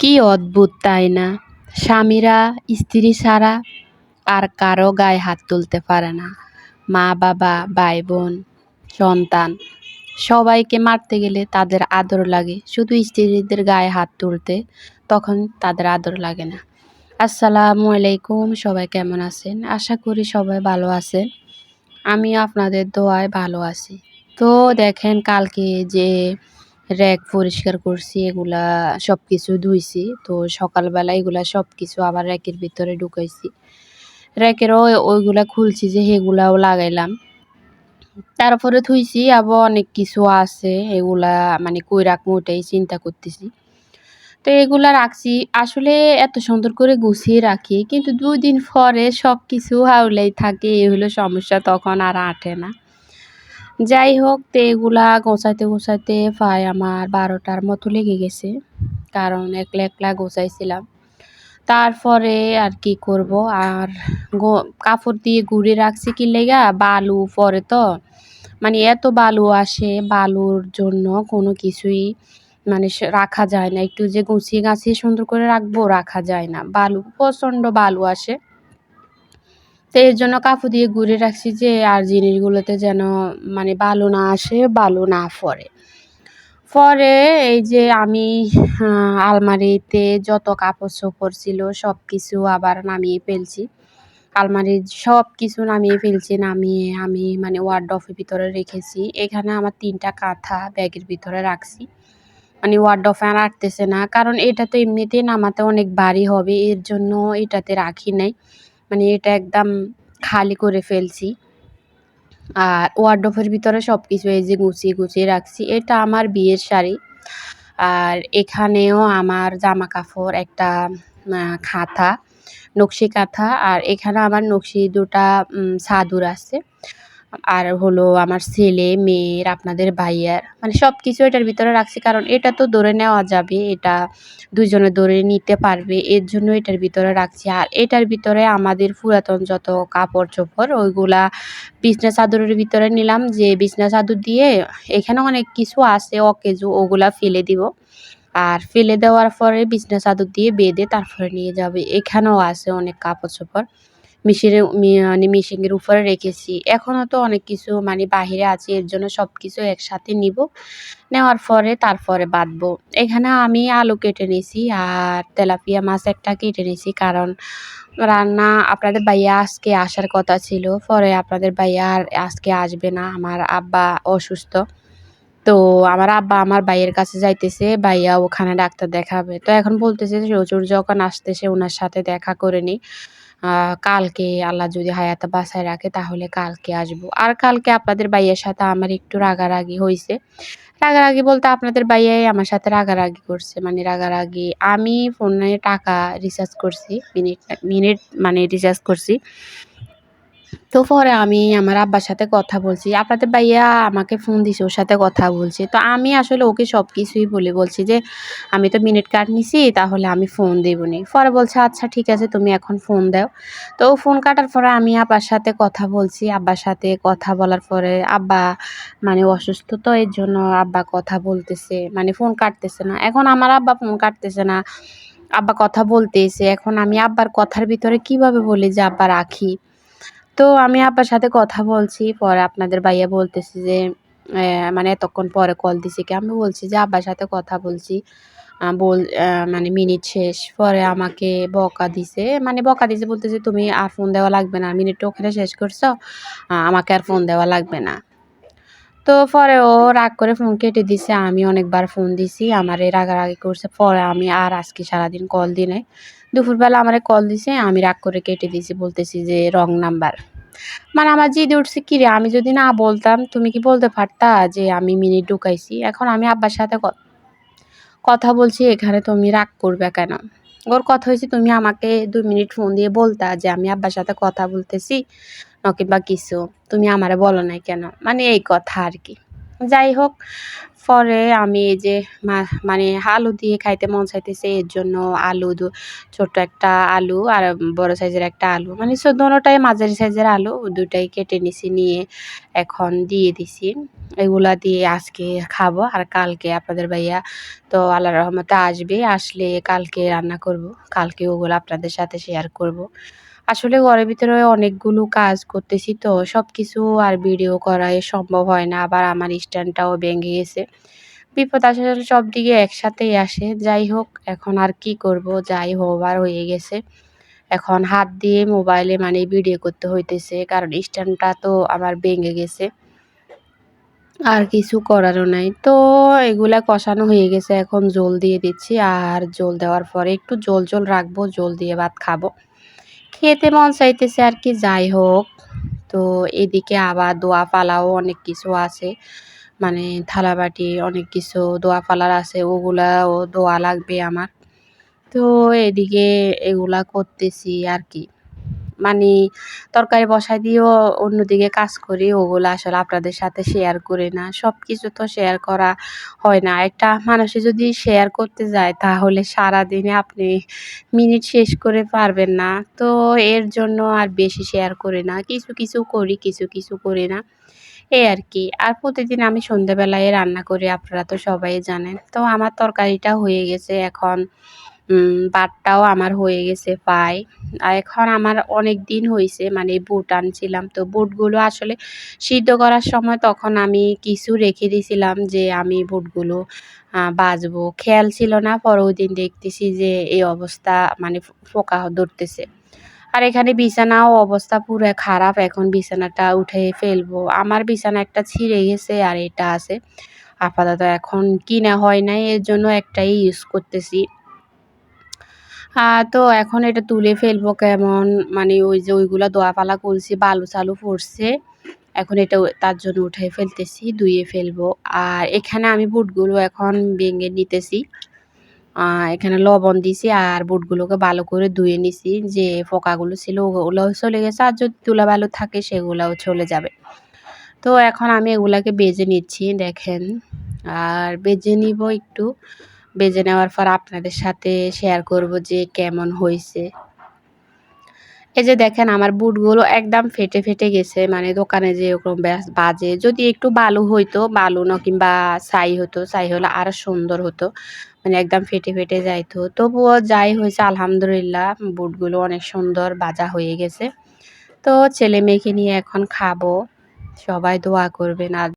কি অদ্ভুত, তাই না? স্বামীরা, স্ত্রী ছাড়া আর কারও গায়ে হাত তুলতে পারে না। মা, বাবা, ভাই, বোন, সন্তান, সবাইকে মারতে গেলে তাদের আদর লাগে। শুধু স্ত্রীদের গায়ে হাত তুলতে তখন তাদের আদর লাগে না। আসসালামু আলাইকুম, সবাই কেমন আছেন? আশা করি সবাই ভালো আছেন। আমি আপনাদের দোয়ায় ভালো আছি। তো দেখেন কালকে যে র্যাক পরিষ্কার করছি, এগুলা সব কিছু ধুইছি। তো সকালবেলা এগুলা সব কিছু আবার র্যাকের ভিতরে ঢুকাইছি। র্যাকেরও ওইগুলা খুলছি যে সেগুলাও লাগাইলাম। তারপরে থুইছি আবার অনেক কিছু আছে, এগুলা মানে কই রাখব ওটাই চিন্তা করতেছি। তো এগুলা রাখছি। আসলে এত সুন্দর করে গুছিয়ে রাখি, কিন্তু দুই দিন পরে সব কিছু হাওলেই থাকে এ হলো সমস্যা, তখন আর আটে না। যাই হোক তো এগুলা গোছাইতে গোছাইতে প্রায় আমার বারোটার মতো লেগে গেছে। কারণ একলা একলা গোছাইছিলাম। তারপরে আর কি করব? আর কাপড় দিয়ে ঘুরে রাখছি কি লেগা? বালু পরে তো। মানে এত বালু আসে, বালুর জন্য কোনো কিছুই মানে রাখা যায় না। একটু যে গুছিয়ে গাছিয়ে সুন্দর করে রাখব, রাখা যায় না। বালু, প্রচণ্ড বালু আসে। তো এর জন্য কাপড় দিয়ে ঘুরে রাখছি যে আর জিনিসগুলোতে যেন মানে বালু না আসে বালু না পড়ে। পরে এই যে আমি আলমারিতে যত কাপড় চোপড় ছিল সব কিছু আবার নামিয়ে ফেলছি। আলমারির সব কিছু নামিয়ে ফেলছি, নামিয়ে আমি মানে ওয়ার্ডরোবের ভিতরে রেখেছি। এখানে আমার তিনটা কাঁথা ব্যাগের ভিতরে রাখছি। মানে ওয়ার্ডরোবে আর আটতেছে না, কারণ এটা তো এমনিতেই নামাতে অনেক ভারী হবে, এর জন্য এটাতে রাখি নাই। মানে এটা একদম খালি করে ফেলছি। আর ওয়ার্ডোফের ভিতরে সব কিছু এই যে গুছিয়ে গুছিয়ে রাখছি। এটা আমার বিয়ের শাড়ি। আর এখানেও আমার জামা কাপড় একটা খাতা, নকশি কাঁথা আর এখানে আমার নকশি দুটা সাদুর আছে। আর হলো আমার ছেলে, মেয়ের, আপনাদের ভাইয়ার মানে সব কিছু এটার ভিতরে রাখছি। কারণ এটা তো ধরে নেওয়া যাবে, এটা দুজনে ধরে নিতে পারবে, এর জন্য এটার ভিতরে রাখছি। আর এটার ভিতরে আমাদের পুরাতন যত কাপড় চোপড় ওইগুলা বিছনা চাদরের ভিতরে নিলাম, যে বিছনা চাদর দিয়ে এখানে অনেক কিছু আছে, অকেজু, ওগুলা ফেলে দিব। আর ফেলে দেওয়ার পরে বিছনা চাদর দিয়ে বেঁধে তারপরে নিয়ে যাবে। এখানেও আছে অনেক কাপড় চোপড় মেশিনের মানে মেশিনের উপরে রেখেছি। এখনও তো অনেক কিছু মানে বাহিরে আছে, এর জন্য সব কিছু একসাথে নিব। নেওয়ার পরে তারপরে বাঁধবো। এখানে আমি আলু কেটে নিয়েছি আর তেলাপিয়া মাছ একটা কেটে নিয়েছি, কারণ রান্না আপনাদের ভাইয়া আজকে আসার কথা ছিল, পরে আপনাদের ভাইয়া আর আজকে আসবে না, আমার আব্বা অসুস্থ। তো আমার আব্বা আমার ভাইয়ের কাছে যাইতেছে, ভাইয়া ওখানে ডাক্তার দেখাবে। তো এখন বলতেছে রচুর যখন আসতেছে ওনার সাথে দেখা করে নিই। কালকে আল্লাহ যদি হায়াতে বাসায় রাখে, তাহলে কালকে আসব। আর কালকে আপনাদের ভাইয়ের সাথে আমার একটু রাগারাগি হয়েছে রাগারাগি বলতে আপনাদের ভাইয়াই আমার সাথে রাগারাগি করছে। মানে রাগারাগি, আমি ফোনে টাকা রিচার্জ করছি মিনিট মিনিট মানে রিচার্জ করছি। তো পরে আমি আমার আব্বার সাথে কথা বলছি। আপনাদের ভাইয়া আমাকে ফোন দিছে, ওর সাথে কথা বলছে। তো আমি আসলে ওকে সব কিছুই বলে বলছি যে, আমি তো মিনিট কাট নিছি, তাহলে আমি ফোন দেবো নি পরে বলছে আচ্ছা ঠিক আছে, তুমি এখন ফোন দাও। তো ফোন কাটার পরে আমি আব্বার সাথে কথা বলছি। আব্বার সাথে কথা বলার পরে আব্বা মানে অসুস্থ তো, এর জন্য আব্বা কথা বলতেছে। মানে ফোন কাটতেছে না। এখন আমার আব্বা ফোন কাটতেছে না। আব্বা কথা বলতেছে। এখন আমি আব্বার কথার ভিতরে কীভাবে বলি যে, আব্বা, রাখি। তো আমি আব্বার সাথে কথা বলছি, পরে আপনাদের ভাইয়া বলতেছে যে মানে এতক্ষণ পরে কল দিছে কি। আমি বলছি যে, আব্বার সাথে কথা বলছি বল মানে মিনিট শেষ। পরে আমাকে বকা দিছে। মানে বকা দিছে বলতেছে, তুমি আর ফোন দেওয়া লাগবে না মিনিট ওখানে শেষ করছ আমাকে আর ফোন দেওয়া লাগবে না। তো পরে ও রাগ করে ফোন কেটে দিছে, আমি অনেকবার ফোন দিছি, আমার এই রাগারাগি করছে। পরে আমি আর আজকে সারাদিন কল দিনে দুপুরবেলা আমার কল দিছে, আমি রাগ করে কেটে দিয়েছি বলতেছি যে রং নাম্বার মানে আমার জিদে উঠছে কি রে? আমি যদি না বলতাম, তুমি কি বলতে পারতা যে আমি মিনিট ঢুকাইছি? এখন আমি আব্বার সাথে কথা বলছি, এখানে তুমি রাগ করবে কেন? ওর কথা হয়েছে তুমি আমাকে দুই মিনিট ফোন দিয়ে বলতা যে আমি আব্বার সাথে কথা বলতেছি, নকিবা কিছু। তুমি আমারে বলো নাই কেন? মানে এই কথা আর কি। যাই হোক পরে আমি এই যে মানে আলু দিয়ে খাইতে মন চাইতেছে, এর জন্য আলু ছোট্ট একটা আলু আর বড় সাইজের একটা আলু। মানে দোনোটাই মাঝারি সাইজের আলু দুটাই কেটে নিছি, নিয়ে এখন দিয়ে দিছি। এগুলা দিয়ে আজকে খাব আর কালকে আপনাদের ভাইয়া তো আল্লাহ রহমতে আসবে, আসলে কালকে রান্না করব, কালকে ওগুলো আপনাদের সাথে শেয়ার করব। আসলে ঘরের ভিতরে অনেকগুলো কাজ করতেছি তো সব কিছু আর ভিডিও করা সম্ভব হয় না, আবার আমার স্ট্যান্ডটাও ভেঙে গেছে। বিপদ আসলে সব দিকে একসাথেই আসে, যাই হোক, এখন আর কি করব, যাই হবার হয়ে গেছে। এখন হাত দিয়ে মোবাইলে মানে ভিডিও করতে হইতেছে, কারণ স্ট্যান্ডটা তো আমার ভেঙে গেছে। আর কিছু করারও নাই। তো এগুলা কষানো হয়ে গেছে, এখন জল দিয়ে দিচ্ছি, আর জল দেওয়ার পরে একটু জল জল রাখব, জল দিয়ে ভাত খাব। খেতে মন চাইতেছে আর কি, যাই হোক। তো এদিকে আবার দোয়া পালাও অনেক কিছু আছে। মানে থালাবাটি অনেক কিছু দোয়া পালার আছে, ওগুলাও দোয়া লাগবে আমার। তো এদিকে এগুলা করতেছি আর কি। মানে তরকারি বসাই দিয়েও অন্যদিকে কাজ করি, ওগুলো আসলে আপনাদের সাথে শেয়ার করি না। সব কিছু তো শেয়ার করা হয় না। একটা মানুষে যদি শেয়ার করতে যায়, তাহলে সারাদিনে আপনি মিনিট শেষ করে পারবেন না। তো এর জন্য আর বেশি শেয়ার করি না। কিছু কিছু করি, কিছু কিছু করি না। এই আর কি। আর প্রতিদিন আমি সন্ধ্যাবেলায় রান্না করি, আপনারা তো সবাই জানেন। তো আমার তরকারিটা হয়ে গেছে এখন। বাটটাও আমার হয়ে গেছে পায় আর এখন আমার অনেক দিন হয়েছে মানে বুট আনছিলাম। তো বুটগুলো আসলে সিদ্ধ করার সময় তখন আমি কিছু রেখে দিয়েছিলাম যে আমি বুটগুলো বাজবো খেয়াল ছিল না, পরের দিন দেখতেছি যে এই অবস্থা মানে ফোকা ধরতেছে। আর এখানে বিছানাও অবস্থা পুরো খারাপ, এখন বিছানাটা উঠে ফেলব। আমার বিছানা একটা ছিঁড়ে গেছে আর এটা আছে। আপাতত এখন কিনা হয় নাই, এর জন্য একটাই ইউজ করতেছি। তো এখন এটা তুলে ফেলব কেমন? মানে ওই যে ওইগুলো দোয়াপালা করছি, বালু চালু পড়ছে। এখন এটা তার জন্য উঠে ফেলতেছি, ধুয়ে ফেলব। আর এখানে আমি বুটগুলো এখন ভেঙে নিতেছি। এখানে লবণ দিছি আর বুটগুলোকে ভালো করে ধুয়ে নিছি। যে ফোকাগুলো ছিল, ওগুলোও চলে গেছে আর যদি তুলা ভালো থাকে, সেগুলোও চলে যাবে। তো এখন আমি এগুলাকে বেজে নিচ্ছি, দেখেন। আর বেজে নিব একটু। বেজে নেওয়ার পর আপনাদের সাথে শেয়ার করব যে কেমন হয়েছে। এই যে দেখেন, আমার বুটগুলো একদম ফেটে ফেটে গেছে মানে দোকানে যে ওরকম বাজে। যদি একটু বালু হইতো, বালু না কিংবা ছাই হতো, ছাই হলে আরও সুন্দর হতো মানে একদম ফেটে ফেটে যাইতো। তবুও যাই হয়েছে, আলহামদুলিল্লাহ, বুটগুলো অনেক সুন্দর বাজা হয়ে গেছে। তো ছেলে মেয়েকে নিয়ে এখন খাব, সবাই দোয়া করবেন। আর